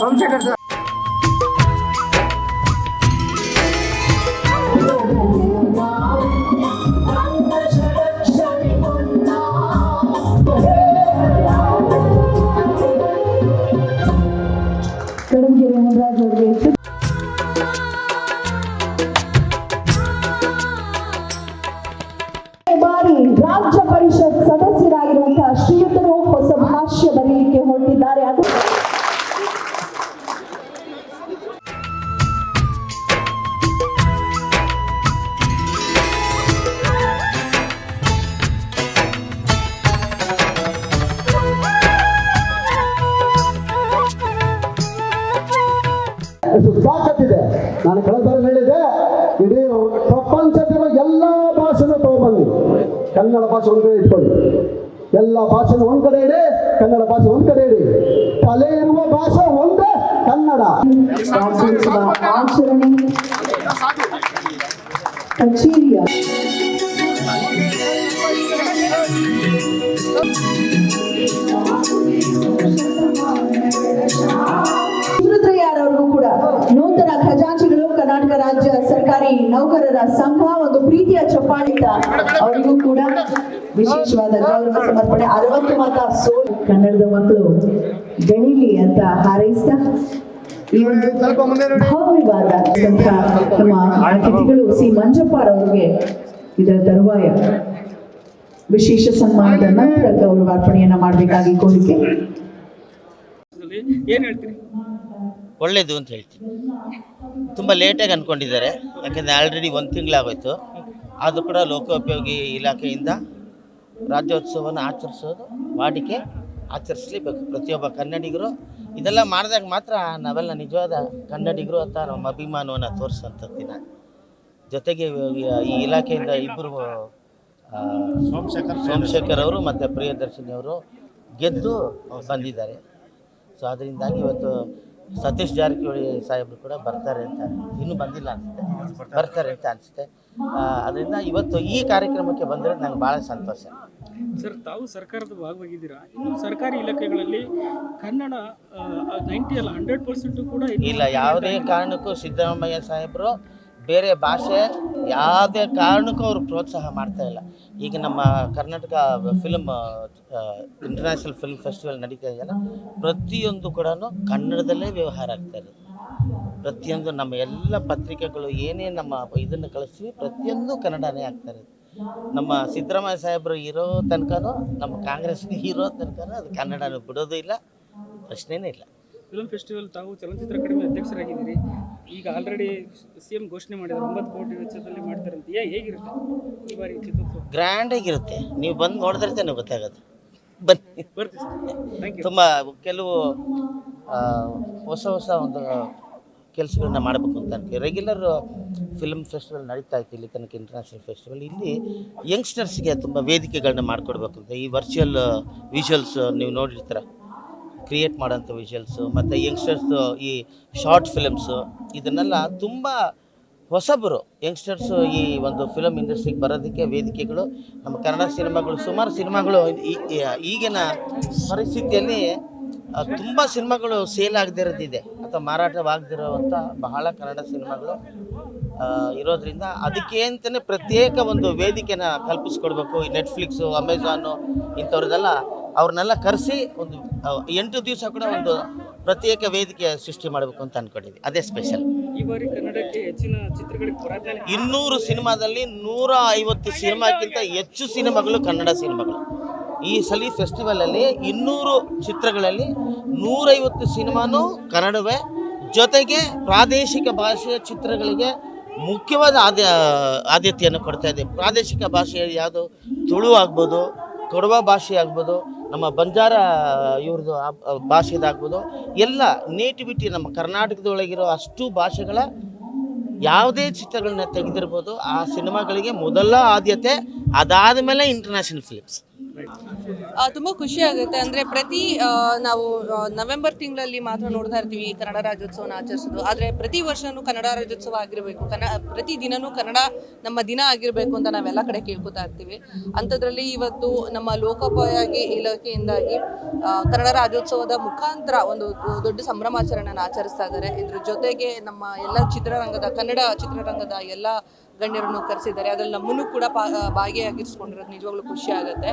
हमसे करता ಬಾರಿ ರಾಜ್ಯ ಪರಿಷತ್ ಸದಸ್ಯರಾಗಿರುವಂತಹ ಶ್ರೀಯುತ ಹೊರಟಿದ್ದಾರೆ. ಅದು ತಾಕತ್ತಿದೆ ನಾನು ಕಳೆದ ಹೇಳಿದೆ ಇಡೀ ಪ್ರಪಂಚದ ಎಲ್ಲ ಭಾಷೆನೂ ತಗೊಂಡ್ಬಂದು ಕನ್ನಡ ಭಾಷೆ ಒಂದು ಕಡೆ ಇಟ್ಕೊಳ್ಳಿ. ಎಲ್ಲ ಭಾಷೆನೂ ಒಂದ್ ಕಡೆ ಇಡಿ. ಕನ್ನಡ ಭಾಷೆ ಒಂದ್ ಕಡೆ ಇಡಿ ತಲೆ ಇರುವ ಭಾಷೆ ಒಂದೇ ಕನ್ನಡ ರಾಜ್ಯೋತ್ಸವ ಆಚರಣೆ ಕಚೇರಿಯ ಕರ್ನಾಟಕ ರಾಜ್ಯ ಸರ್ಕಾರಿ ನೌಕರರ ಸಂಘ ಒಂದು ಪ್ರೀತಿಯ ಚಪ್ಪಾಳಿತ. ಅವರಿಗೂ ಕೂಡ ವಿಶೇಷವಾದ ಗೌರವ ಸಮರ್ಪಣೆ. ಅರವತ್ತು ಮತ ಸೋಲು. ಕನ್ನಡದ ಮಕ್ಕಳು ಗಣಿಲಿ ಅಂತ ಹಾರೈಸ್ತಾ ಈ ಒಂದು ಭವ್ಯವಾದ ನಮ್ಮ ಅತಿಥಿಗಳು ಸಿ. ಮಂಜಪ್ಪರವರಿಗೆ ಇದರ ತರುವಾಯ ವಿಶೇಷ ಸನ್ಮಾನದ ನಂತರ ಗೌರವಾರ್ಪಣೆಯನ್ನ ಮಾಡಬೇಕಾಗಿ ಕೋರಿಕೆ. ಏನ್ ಹೇಳ್ತೀರಿ? ಒಳ್ಳೇದು ಅಂತ ಹೇಳ್ತೀನಿ. ತುಂಬ ಲೇಟಾಗಿ ಅಂದ್ಕೊಂಡಿದ್ದಾರೆ ಯಾಕೆಂದರೆ ಆಲ್ರೆಡಿ ಒಂದು ತಿಂಗಳಾಗೋಯ್ತು. ಆದರೂ ಕೂಡ ಲೋಕೋಪಯೋಗಿ ಇಲಾಖೆಯಿಂದ ರಾಜ್ಯೋತ್ಸವವನ್ನು ಆಚರಿಸೋದು, ವಾಡಿಕೆ ಆಚರಿಸಲೇಬೇಕು. ಪ್ರತಿಯೊಬ್ಬ ಕನ್ನಡಿಗರು, ಇದೆಲ್ಲ ಮಾಡಿದಾಗ ಮಾತ್ರ ನಾವೆಲ್ಲ ನಿಜವಾದ ಕನ್ನಡಿಗರು ಅಂತ ನಮ್ಮ ಅಭಿಮಾನವನ್ನು ತೋರಿಸೋಂಥ ದಿನ ಜೊತೆಗೆ ಈ ಇಲಾಖೆಯಿಂದ ಇಬ್ಬರು ಸೋಮಶೇಖರ್ ಸೋಮಶೇಖರ್ ಅವರು ಮತ್ತು ಪ್ರಿಯದರ್ಶಿನಿ ಅವರು ಗೆದ್ದು ಬಂದಿದ್ದಾರೆ. ಸೊ ಅದರಿಂದಾಗಿ ಇವತ್ತು ಸತೀಶ್ ಜಾರಕಿಹೊಳಿ ಸಾಹೇಬರು ಕೂಡ ಬರ್ತಾರೆ ಅಂತ ಇನ್ನೂ ಬಂದಿಲ್ಲ ಅನಿಸುತ್ತೆ. ಬರ್ತಾರೆ ಅಂತ ಅನಿಸುತ್ತೆ. ಅದರಿಂದ ಇವತ್ತು ಈ ಕಾರ್ಯಕ್ರಮಕ್ಕೆ ಬಂದರೆ ನಂಗೆ ಭಾಳ ಸಂತೋಷ. ಸರ್ ತಾವು ಸರ್ಕಾರದ ಭಾಗವಾಗಿದ್ದೀರಾ? ಇನ್ನು ಸರ್ಕಾರಿ ಇಲಾಖೆಗಳಲ್ಲಿ ಕನ್ನಡ ನೈಂಟಿ ಅಲ್ಲ ಹಂಡ್ರೆಡ್ ಪರ್ಸೆಂಟು ಕೂಡ ಇಲ್ಲ ಯಾವುದೇ ಕಾರಣಕ್ಕೂ ಸಿದ್ದರಾಮಯ್ಯ ಸಾಹೇಬರು ಬೇರೆ ಭಾಷೆ ಯಾವುದೇ ಕಾರಣಕ್ಕೂ ಅವರು ಪ್ರೋತ್ಸಾಹ ಮಾಡ್ತಾ ಇಲ್ಲ. ಈಗ ನಮ್ಮ Karnataka film international film festival ನಡೀತಾ ಇದೆಯಲ್ಲ ಪ್ರತಿಯೊಂದು ಕೂಡ ಕನ್ನಡದಲ್ಲೇ ವ್ಯವಹಾರ ಆಗ್ತಾ ಇರೋದು ಪ್ರತಿಯೊಂದು ನಮ್ಮ ಎಲ್ಲ ಪತ್ರಿಕೆಗಳು ಏನೇ ನಮ್ಮ ಇದನ್ನು ಕಳಿಸ್ತೀವಿ ಪ್ರತಿಯೊಂದು ಕನ್ನಡನೇ ಆಗ್ತಾ ಇರೋದು ನಮ್ಮ ಸಿದ್ದರಾಮಯ್ಯ ಸಾಹೇಬರು ಇರೋ ತನಕನೂ, ನಮ್ಮ ಕಾಂಗ್ರೆಸ್ಗೆ ಇರೋ ತನಕನೂ ಅದು ಕನ್ನಡನ ಬಿಡೋದು ಇಲ್ಲ, ಪ್ರಶ್ನೆನೇ ಇಲ್ಲ. ಫಿಲ್ಮ್ ಫೆಸ್ಟಿವಲ್ ತಾವು ಚಲನಚಿತ್ರ ಅಕಾಡೆಮಿ ಅಧ್ಯಕ್ಷರಾಗಿದ್ದೀರಿ. ಈಗ ಆಲ್ರೆಡಿ ಸಿ ಎಂ ಘೋಷಣೆ ಮಾಡಿದ್ದಾರೆ ಒಂಬತ್ತು ಕೋಟಿ ವೆಚ್ಚದಲ್ಲಿ ಮಾಡ್ತಾರೆ ಅಂತ ಏ ಹೇಗಿರುತ್ತೆ? ಈ ಬಾರಿ ಚಿತ್ರೋತ್ಸವ? ಗ್ರ್ಯಾಂಡಾಗಿರುತ್ತೆ ನೀವು ಬಂದು ನೋಡಿದ್ರೆ ತಾನೇ ಗೊತ್ತಾಗೋದು ಬನ್ನಿ. ಬರ್ತೀವಿ ಸರ್. ಥ್ಯಾಂಕ್ ಯು ತುಂಬ ಕೆಲವು ಆ, ಹೊಸ ಹೊಸ ಒಂದು ಕೆಲಸಗಳನ್ನ ಮಾಡಬೇಕು ಅಂತ ಅನ್ಕೊ ರೆಗ್ಯುಲರ್ ಫಿಲ್ಮ್ ಫೆಸ್ಟಿವಲ್ ನಡೀತಾ ಇತ್ತು ಇಲ್ಲಿ ತನಕ ಇಂಟರ್ನ್ಯಾಷನಲ್ ಫೆಸ್ಟಿವಲ್ ಇಲ್ಲಿ ಯಂಗ್ಸ್ಟರ್ಸ್ಗೆ ತುಂಬ ವೇದಿಕೆಗಳನ್ನ ಮಾಡಿಕೊಡ್ಬೇಕು ಅಂತ ಈ ವರ್ಚುವಲ್ ವಿಜುವಲ್ಸ್ ನೀವು ನೋಡಿರ್ತೀರ. ಕ್ರಿಯೇಟ್ ಮಾಡೋಂಥ ವಿಜುವಲ್ಸು ಮತ್ತು ಯಂಗ್ಸ್ಟರ್ಸು ಈ ಶಾರ್ಟ್ ಫಿಲಮ್ಸು ಇದನ್ನೆಲ್ಲ ತುಂಬ ಹೊಸಬರು ಯಂಗ್ಸ್ಟರ್ಸು ಈ ಒಂದು ಫಿಲಮ್ ಇಂಡಸ್ಟ್ರಿಗೆ ಬರೋದಕ್ಕೆ ವೇದಿಕೆಗಳು, ನಮ್ಮ ಕನ್ನಡ ಸಿನಿಮಾಗಳು, ಸುಮಾರು ಸಿನಿಮಾಗಳು ಈಗಿನ ಪರಿಸ್ಥಿತಿಯಲ್ಲಿ ತುಂಬ ಸಿನಿಮಾಗಳು ಸೇಲ್ ಆಗದೇ ಇರೋದಿದೆ, ಅಥವಾ ಮಾರಾಟವಾಗದಿರೋವಂಥ ಬಹಳ ಕನ್ನಡ ಸಿನಿಮಾಗಳು ಇರೋದರಿಂದ ಇರೋದ್ರಿಂದ ಅದಕ್ಕೆ ಅಂತಲೇ ಪ್ರತ್ಯೇಕ ಒಂದು ವೇದಿಕೆನ ಕಲ್ಪಿಸ್ಕೊಡ್ಬೇಕು. ಈ ನೆಟ್ಫ್ಲಿಕ್ಸು ಅಮೆಝಾನು ಇಂಥವ್ರದ್ದೆಲ್ಲ ಅವ್ರನ್ನೆಲ್ಲ ಕರೆಸಿ ಒಂದು ಎಂಟು ದಿವಸ ಕೂಡ ಒಂದು ಪ್ರತ್ಯೇಕ ವೇದಿಕೆ ಸೃಷ್ಟಿ ಮಾಡಬೇಕು ಅಂತ ಅನ್ಕೊಂಡಿದ್ವಿ. ಅದೇ ಸ್ಪೆಷಲ್ ಈ ಬಾರಿ ಕನ್ನಡಕ್ಕೆ ಹೆಚ್ಚಿನ ಚಿತ್ರಗಳಿಗೆ ಇನ್ನೂರು ಸಿನಿಮಾದಲ್ಲಿ ನೂರ ಐವತ್ತು ಸಿನಿಮಾಕ್ಕಿಂತ ಹೆಚ್ಚು ಸಿನಿಮಾಗಳು ಕನ್ನಡ ಸಿನಿಮಾಗಳು. ಈ ಸಲ ಫೆಸ್ಟಿವಲಲ್ಲಿ ಇನ್ನೂರು ಚಿತ್ರಗಳಲ್ಲಿ ನೂರೈವತ್ತು ಸಿನಿಮಾನೂ ಕನ್ನಡವೇ. ಜೊತೆಗೆ ಪ್ರಾದೇಶಿಕ ಭಾಷೆಯ ಚಿತ್ರಗಳಿಗೆ ಮುಖ್ಯವಾದ ಆದ್ಯ ಆದ್ಯತೆಯನ್ನು ಕೊಡ್ತಾ ಇದೆ. ಪ್ರಾದೇಶಿಕ ಭಾಷೆ ಯಾವುದು ತುಳು ಆಗ್ಬೋದು ಕೊಡವ ಭಾಷೆ ಆಗ್ಬೋದು, ನಮ್ಮ ಬಂಜಾರ, ಇವ್ರದ್ದು ಭಾಷೆದಾಗ್ಬೋದು ಎಲ್ಲ ನೇಟಿವಿಟಿ ನಮ್ಮ ಕರ್ನಾಟಕದೊಳಗಿರೋ ಅಷ್ಟು ಭಾಷೆಗಳ ಯಾವುದೇ ಚಿತ್ರಗಳನ್ನ ತೆಗೆದಿರ್ಬೋದು, ಆ ಸಿನಿಮಾಗಳಿಗೆ ಮೊದಲ ಆದ್ಯತೆ ಅದಾದ ಮೇಲೆ ಇಂಟರ್ನ್ಯಾಷನಲ್ ಫಿಲಿಮ್ಸ್ ತುಂಬಾ ಖುಷಿ ಆಗುತ್ತೆ. ಅಂದ್ರೆ ಪ್ರತಿ ನಾವು ನವೆಂಬರ್ ತಿಂಗಳಲ್ಲಿ ಮಾತ್ರ ನೋಡ್ತಾ ಇರ್ತೀವಿ ಕನ್ನಡ ರಾಜ್ಯೋತ್ಸವನ ಆಚರಿಸೋದು. ಆದರೆ ಪ್ರತಿ ವರ್ಷನೂ ಕನ್ನಡ ರಾಜ್ಯೋತ್ಸವ ಆಗಿರಬೇಕು. ಕನ್ನಡ ಪ್ರತಿ ದಿನನೂ ಕನ್ನಡ ನಮ್ಮ ದಿನ ಆಗಿರಬೇಕು ಅಂತ ನಾವೆಲ್ಲ ಕಡೆ ಕೇಳ್ಕೊತಾ ಇರ್ತೀವಿ. ಅಂಥದ್ರಲ್ಲಿ ಇವತ್ತು ನಮ್ಮ ಲೋಕೋಪಯೋಗಿ ಇಲಾಖೆಯಿಂದಾಗಿ ಕನ್ನಡ ರಾಜ್ಯೋತ್ಸವದ ಮುಖಾಂತರ ಒಂದು ದೊಡ್ಡ ಸಂಭ್ರಮಾಚರಣೆಯನ್ನು ಆಚರಿಸ್ತಾ ಇದ್ದಾರೆ. ಇದ್ರ ಜೊತೆಗೆ ನಮ್ಮ ಎಲ್ಲ ಚಿತ್ರರಂಗದ ಕನ್ನಡ ಚಿತ್ರರಂಗದ ಎಲ್ಲ ಗಣ್ಯರನ್ನು ಕರೆಸಿದ್ದಾರೆ. ಅದ್ರಲ್ಲಿ ನಮ್ಮನ್ನು ಕೂಡ ಭಾಗಿಯಾಗಿಸ್ಕೊಂಡಿರೋದು ನಿಜವಾಗ್ಲೂ ಖುಷಿ ಆಗುತ್ತೆ.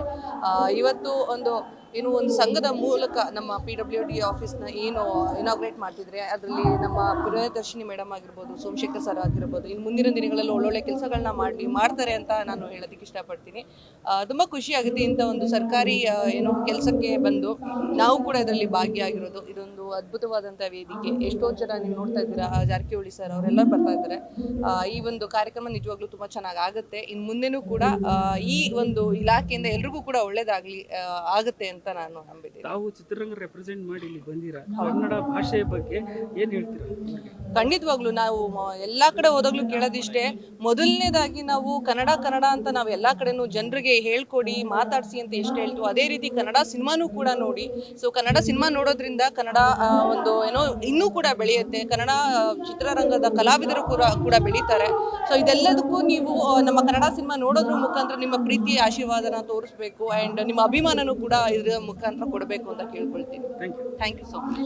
ಆ, ಇವತ್ತು ಒಂದು, ಏನು ಒಂದು ಸಂಘದ ಮೂಲಕ ನಮ್ಮ ಪಿ ಡಬ್ಲ್ಯೂ ಡಿ ಆಫೀಸ್ನ ಏನು ಇನಾಗ್ರೇಟ್ ಮಾಡ್ತಿದ್ರೆ, ಅದರಲ್ಲಿ ನಮ್ಮ ಪ್ರಿಯದರ್ಶಿನಿ ಮೇಡಮ್ ಆಗಿರ್ಬೋದು, ಸೋಮಶೇಖರ್ ಸರ್ ಆಗಿರ್ಬೋದು, ಇನ್ನು ಮುಂದಿನ ದಿನಗಳಲ್ಲಿ ಒಳ್ಳೊಳ್ಳೆ ಕೆಲಸಗಳನ್ನ ಮಾಡಿ ಮಾಡ್ತಾರೆ ಅಂತ ನಾನು ಹೇಳೋದಕ್ಕೆ ಇಷ್ಟಪಡ್ತೀನಿ. ತುಂಬ ಖುಷಿ ಆಗುತ್ತೆ ಇಂಥ ಒಂದು ಸರ್ಕಾರಿ ಏನು ಕೆಲಸಕ್ಕೆ ಬಂದು ನಾವು ಕೂಡ ಇದರಲ್ಲಿ ಭಾಗಿಯಾಗಿರೋದು. ಇದೊಂದು ಅದ್ಭುತವಾದಂಥ ವೇದಿಕೆ. ಎಷ್ಟೋ ಜನ ನೀವು ನೋಡ್ತಾ ಇದ್ದೀರಾ ಜಾರಕಿಹೊಳಿ ಸರ್ ಅವರೆಲ್ಲ ಬರ್ತಾ ಇದ್ದಾರೆ. ಈ ಒಂದು ಕಾರ್ಯಕ್ರಮ ನಿಜವಾಗ್ಲೂ ತುಂಬಾ ಚೆನ್ನಾಗಿ ಆಗುತ್ತೆ. ಇನ್ನು ಮುಂದೆನೂ ಕೂಡ ಈ ಒಂದು ಇಲಾಖೆಯಿಂದ ಎಲ್ರಿಗೂ ಕೂಡ ಒಳ್ಳೇದಾಗ್ಲಿ ಆಗುತ್ತೆ ಅಂತ ನಾನು ನಂಬಿದ್ದೀನಿ. ತಾವು ಚಿತ್ರರಂಗ ರೆಪ್ರೆಸೆಂಟ್ ಮಾಡಿ ಇಲ್ಲಿ ಬಂದಿರಾ? ಕನ್ನಡ ಭಾಷೆಯ ಬಗ್ಗೆ ಏನು ಹೇಳ್ತೀರಾ? ಖಂಡಿತವಾಗ್ಲೂ ನಾವು ಎಲ್ಲಾ ಕಡೆ ಹೋದಾಗ್ಲೂ ಕೇಳೋದಿಷ್ಟೇ. ಮೊದಲನೇದಾಗಿ ನಾವು ಕನ್ನಡ ಕನ್ನಡ ಅಂತ ನಾವು ಎಲ್ಲಾ ಕಡೆನೂ ಜನರಿಗೆ ಹೇಳ್ಕೊಡಿ ಮಾತಾಡ್ಸಿ ಅಂತ ಎಷ್ಟು ಹೇಳ್ತು ಅದೇ ರೀತಿ ಕನ್ನಡ ಸಿನಿಮಾನೂ ಕೂಡ ನೋಡಿ. ಸೊ ಕನ್ನಡ ಸಿನಿಮಾ ನೋಡೋದ್ರಿಂದ ಕನ್ನಡ ಒಂದು ಏನೋ ಇನ್ನೂ ಕೂಡ ಬೆಳೆಯುತ್ತೆ. ಕನ್ನಡ ಚಿತ್ರರಂಗದ ಕಲಾವಿದರು ಕೂಡ ಕೂಡ ಬೆಳೀತಾರೆ. ಸೊ ಇದೆಲ್ಲದಕ್ಕೂ ನೀವು ನಮ್ಮ ಕನ್ನಡ ಸಿನಿಮಾ ನೋಡೋದ್ರ ಮುಖಾಂತರ ನಿಮ್ಮ ಪ್ರೀತಿ ಆಶೀರ್ವಾದನ ತೋರಿಸ್ಬೇಕು ಅಂಡ್ ನಿಮ್ಮ ಅಭಿಮಾನನೂ ಕೂಡ ಇದರ ಮುಖಾಂತರ ಕೊಡಬೇಕು ಅಂತ ಕೇಳ್ಕೊಳ್ತೀನಿ. Thank you thank you so much